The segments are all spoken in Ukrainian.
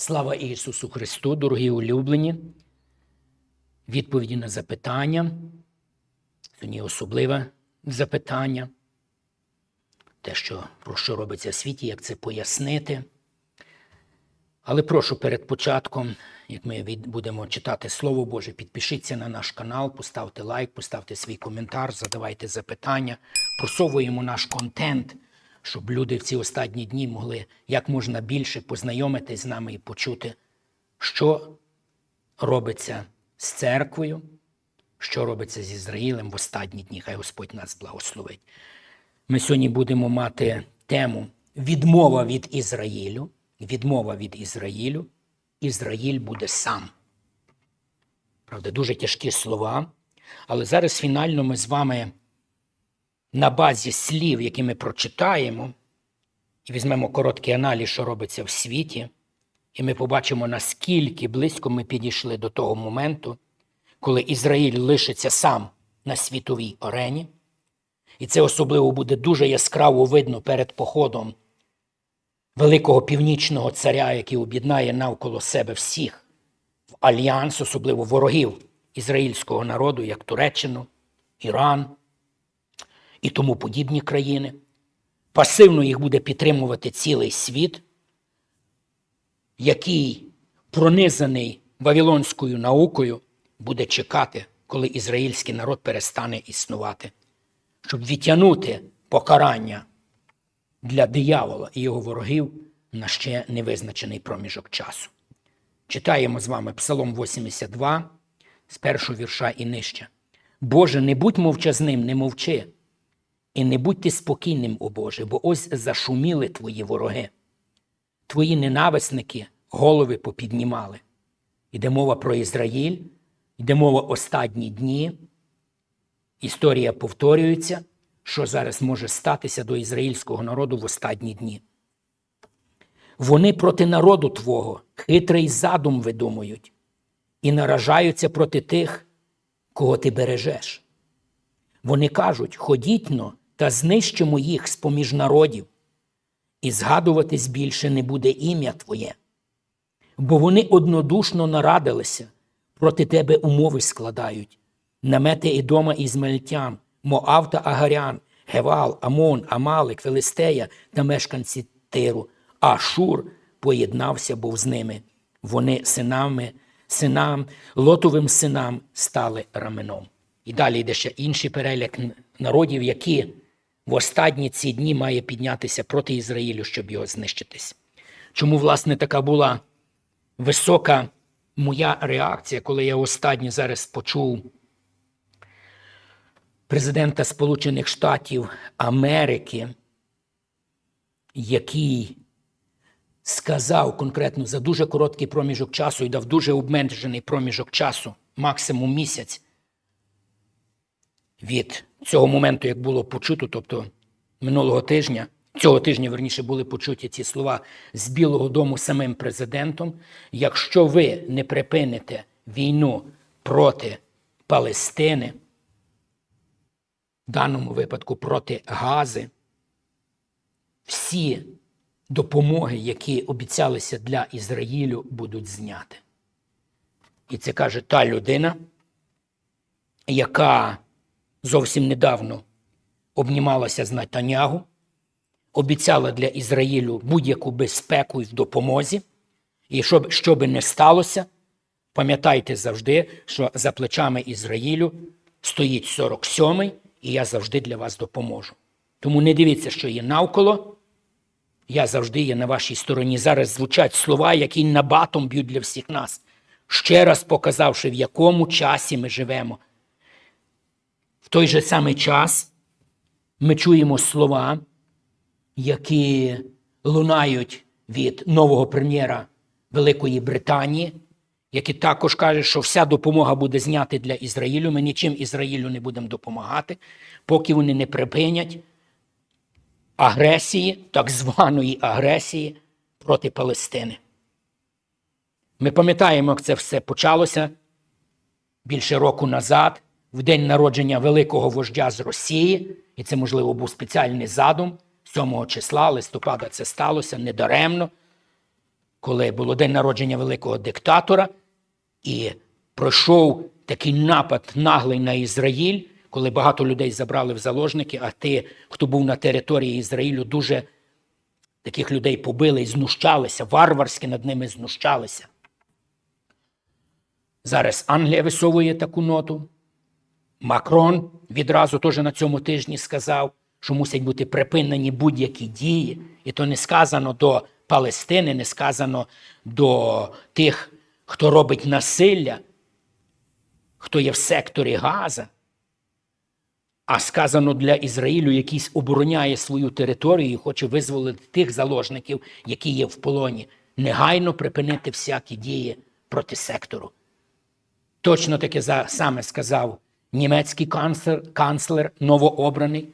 Слава Ісусу Христу, дорогі улюблені. Відповіді на запитання. Сьогодні особливе запитання. Те, що, про що робиться в світі, як це пояснити. Але прошу перед початком, як ми від- будемо читати Слово Боже, підпишіться на наш канал, поставте лайк, поставте свій коментар, задавайте запитання, просовуємо наш контент, щоб люди в ці останні дні могли як можна більше познайомитись з нами і почути, що робиться з церквою, що робиться з Ізраїлем в останні дні. Хай Господь нас благословить. Ми сьогодні будемо мати тему відмова від Ізраїлю. Відмова від Ізраїлю. Ізраїль буде сам. Правда, дуже тяжкі слова. Але зараз фінально ми з вами на базі слів, які ми прочитаємо, і візьмемо короткий аналіз, що робиться в світі, і ми побачимо, наскільки близько ми підійшли до того моменту, коли Ізраїль лишиться сам на світовій арені. І це особливо буде дуже яскраво видно перед походом великого північного царя, який об'єднає навколо себе всіх в альянс, особливо ворогів ізраїльського народу, як Туреччину, Іран і тому подібні країни. Пасивно їх буде підтримувати цілий світ, який пронизаний вавилонською наукою буде чекати, коли ізраїльський народ перестане існувати, щоб відтягнути покарання для диявола і його ворогів на ще невизначений проміжок часу. Читаємо з вами Псалом 82 з першого вірша і нижче. Боже, не будь мовчазним, не мовчи, і не будь ти спокійним, о Боже, бо ось зашуміли твої вороги. Твої ненависники голови попіднімали. Іде мова про Ізраїль, йде мова останні дні. Історія повторюється, що зараз може статися до ізраїльського народу в останні дні. Вони проти народу Твого хитрий задум видумують і наражаються проти тих, кого ти бережеш. Вони кажуть: ходіть но та знищимо їх з поміж народів, і згадуватись більше не буде ім'я Твоє. Бо вони однодушно нарадилися, проти тебе умови складають. Намети і Змельтян, Моав та Агарян, Гевал, Амон, Амалик, Филистея та мешканці Тиру. А Шур поєднався був з ними. Вони синами, синам, лотовим синам стали раменом. І далі йде ще інший перелік народів, які в останні ці дні має піднятися проти Ізраїлю, щоб його знищитись. Чому, власне, така була висока моя реакція, коли я останнє зараз почув президента Сполучених Штатів Америки, який сказав конкретно за дуже короткий проміжок часу і дав дуже обмежений проміжок часу, максимум місяць від цього моменту, як було почуто, тобто минулого тижня, цього тижня, верніше, були почуті ці слова з Білого Дому самим президентом. Якщо ви не припините війну проти Палестини, в даному випадку проти Гази, всі допомоги, які обіцялися для Ізраїлю, будуть зняті. І це каже та людина, яка зовсім недавно обнімалася з Натанягу, обіцяла для Ізраїлю будь-яку безпеку і в допомозі. І щоб, що би не сталося, пам'ятайте завжди, що за плечами Ізраїлю стоїть 47-й, і я завжди для вас допоможу. Тому не дивіться, що є навколо. Я завжди є на вашій стороні. Зараз звучать слова, які набатом б'ють для всіх нас, ще раз показавши, в якому часі ми живемо. Той же самий час ми чуємо слова, які лунають від нового прем'єра Великої Британії, який також каже, що вся допомога буде знята для Ізраїлю. Ми нічим Ізраїлю не будемо допомагати, поки вони не припинять агресії, так званої агресії проти Палестини. Ми пам'ятаємо, як це все почалося більше року назад, в день народження великого вождя з Росії, і це, можливо, був спеціальний задум. 7 числа листопада це сталося недаремно. коли було день народження великого диктатора, і пройшов такий напад наглий на Ізраїль, коли багато людей забрали в заложники, а ті, хто був на території Ізраїлю, дуже таких людей побили і знущалися, варварськи над ними знущалися. Зараз Англія висовує таку ноту. Макрон відразу теж на цьому тижні сказав, що мусять бути припинені будь-які дії. І то не сказано до Палестини, не сказано до тих, хто робить насилля, хто є в секторі Газа, а сказано для Ізраїлю, який обороняє свою територію і хоче визволити тих заложників, які є в полоні, негайно припинити всякі дії проти сектору. Точно таке саме сказав німецький канцлер, канцлер новообраний.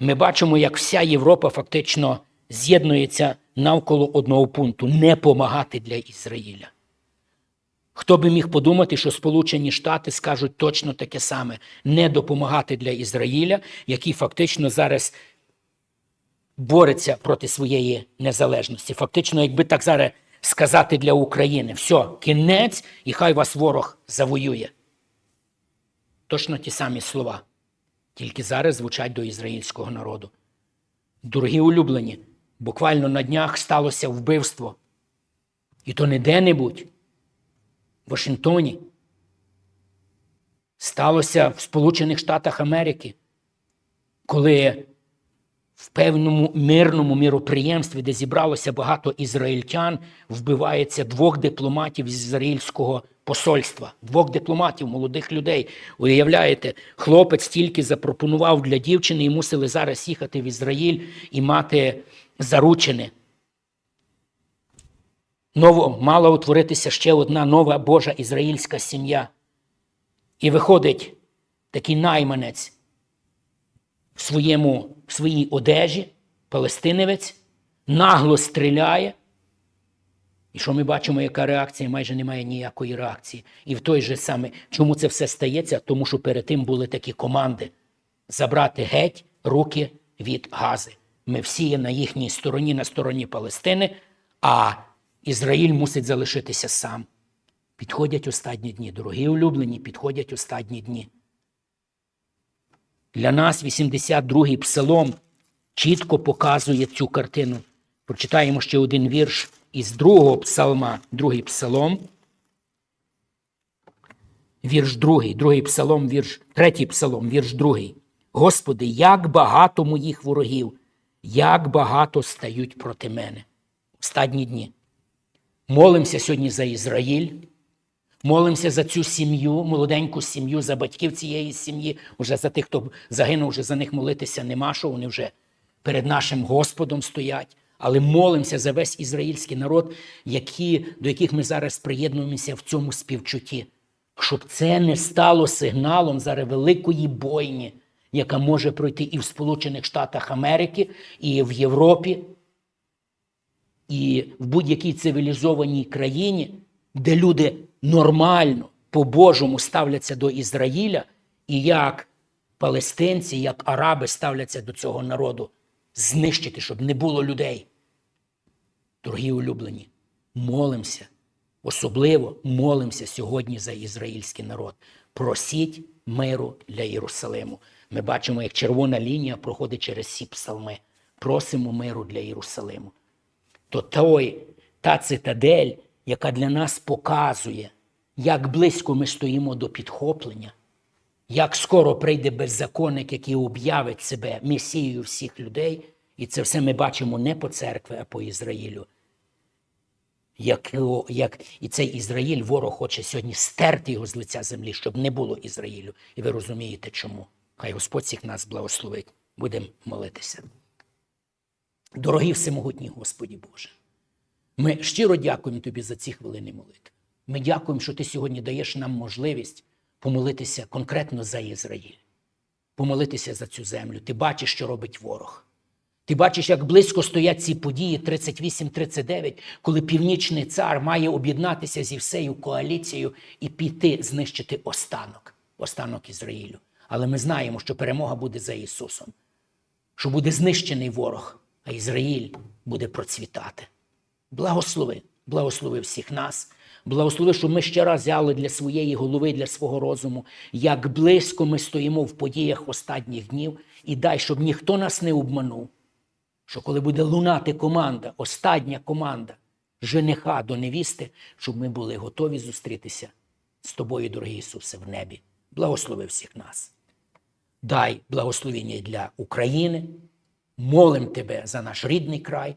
Ми бачимо, як вся Європа фактично з'єднується навколо одного пункту не помагати для Ізраїля. Хто би міг подумати, що Сполучені Штати скажуть точно таке саме не допомагати для Ізраїля, який фактично зараз бореться проти своєї незалежності. Фактично, якби так зараз сказати для України: все, кінець, і хай вас ворог завоює. Точно ті самі слова, тільки зараз звучать до ізраїльського народу. Дорогі улюблені, буквально на днях сталося вбивство. І то не де-небудь, в Вашингтоні. Сталося в Сполучених Штатах Америки, коли в певному мирному міроприємстві, де зібралося багато ізраїльтян, вбивається двох дипломатів з ізраїльського посольства, двох дипломатів, молодих людей. Уявляєте, хлопець тільки запропонував для дівчини і мусили зараз їхати в Ізраїль і мати заручини. Ново мала утворитися ще одна нова Божа ізраїльська сім'я. І виходить такий найманець своєму, своїй одежі, палестиневець, нагло стріляє. І що ми бачимо, яка реакція? Майже немає ніякої реакції. І в той же саме, чому це все стається? Тому що перед тим були такі команди забрати геть руки від гази. Ми всі є на їхній стороні, на стороні Палестини, а Ізраїль мусить залишитися сам. Підходять останні дні, дорогі улюблені, підходять останні дні. Для нас 82-й псалом чітко показує цю картину. Прочитаємо ще один вірш із другого псалма, другий псалом. Вірш другий, другий псалом, вірш, третій псалом, вірш другий. Господи, як багато моїх ворогів, як багато стають проти мене. Останні дні. Молимося сьогодні за Ізраїль. Молимося за цю сім'ю, молоденьку сім'ю, за батьків цієї сім'ї, уже за тих, хто загинув, вже за них молитися нема, що вони вже перед нашим Господом стоять. Але молимося за весь ізраїльський народ, які, до яких ми зараз приєднуємося в цьому співчутті, щоб це не стало сигналом зараз великої бойні, яка може пройти і в Сполучених Штатах Америки, і в Європі, і в будь-якій цивілізованій країні, де люди нормально, по-божому ставляться до Ізраїля, і як палестинці, як араби ставляться до цього народу, знищити, щоб не було людей. Дорогі улюблені, молимося, особливо молимося сьогодні за ізраїльський народ. Просіть миру для Єрусалиму. Ми бачимо, як червона лінія проходить через ці псалми. Просимо миру для Єрусалиму то той, та цитадель, яка для нас показує, як близько ми стоїмо до підхоплення, як скоро прийде беззаконник, який об'явить себе месією всіх людей, і це все ми бачимо не по церкві, а по Ізраїлю. Як, як, і цей Ізраїль ворог хоче сьогодні стерти його з лиця землі, щоб не було Ізраїлю. І ви розумієте, чому. Хай Господь всіх нас благословить. Будемо молитися. Дорогий всемогутній Господі Боже, ми щиро дякуємо Тобі за ці хвилини молитви. Ми дякуємо, що Ти сьогодні даєш нам можливість помолитися конкретно за Ізраїль, помолитися за цю землю. Ти бачиш, що робить ворог. Ти бачиш, як близько стоять ці події 38-39, коли північний цар має об'єднатися зі всею коаліцією і піти знищити останок, останок Ізраїлю. Але ми знаємо, що перемога буде за Ісусом що буде знищений ворог, а Ізраїль буде процвітати. Благослови Благослови всіх нас. Благослови, щоб ми ще раз взяли для своєї голови, для свого розуму, як близько ми стоїмо в подіях останніх днів, і дай, щоб ніхто нас не обманув, що коли буде лунати команда, остання команда жениха до невісти, щоб ми були готові зустрітися з тобою, дорогий Ісусе, в небі. Благослови всіх нас. Дай благословення для України. Молим Тебе за наш рідний край,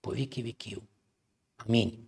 по віки віків. Амінь.